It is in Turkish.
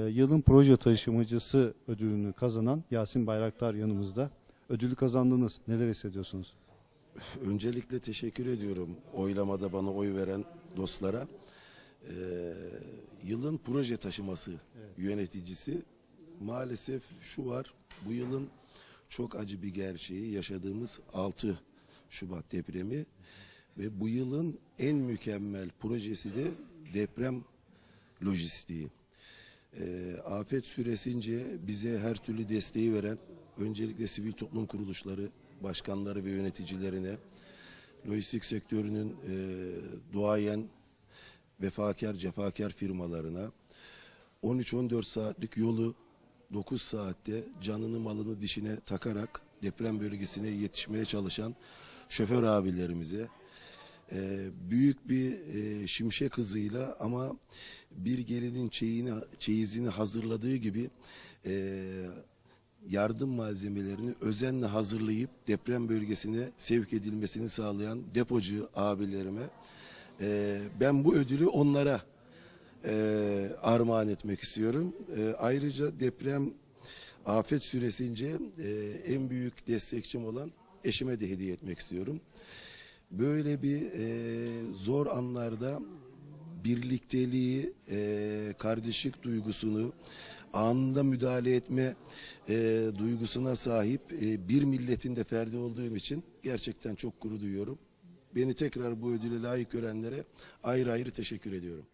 Ee, Yılın proje taşımacısı ödülünü kazanan Yasin Bayraktar yanımızda. Ödülü kazandınız. Neler hissediyorsunuz? Öncelikle teşekkür ediyorum oylamada bana oy veren dostlara. Ee, yılın proje taşıması yöneticisi maalesef şu var. Bu yılın çok acı bir gerçeği yaşadığımız 6 Şubat depremi ve bu yılın en mükemmel projesi de deprem lojistiği. Ee, afet süresince bize her türlü desteği veren öncelikle sivil toplum kuruluşları, başkanları ve yöneticilerine, lojistik sektörünün e, duayen, vefakar, cefakar firmalarına, 13-14 saatlik yolu 9 saatte canını malını dişine takarak deprem bölgesine yetişmeye çalışan şoför abilerimize, e, büyük bir e, şimşek hızıyla ama bir gelinin çeyini, çeyizini hazırladığı gibi e, yardım malzemelerini özenle hazırlayıp deprem bölgesine sevk edilmesini sağlayan depocu abilerime e, ben bu ödülü onlara e, armağan etmek istiyorum. E, ayrıca deprem afet süresince e, en büyük destekçim olan eşime de hediye etmek istiyorum. Böyle bir e, zor anlarda birlikteliği, e, kardeşlik duygusunu, anında müdahale etme e, duygusuna sahip e, bir milletin de ferdi olduğum için gerçekten çok gurur duyuyorum. Beni tekrar bu ödüle layık görenlere ayrı ayrı teşekkür ediyorum.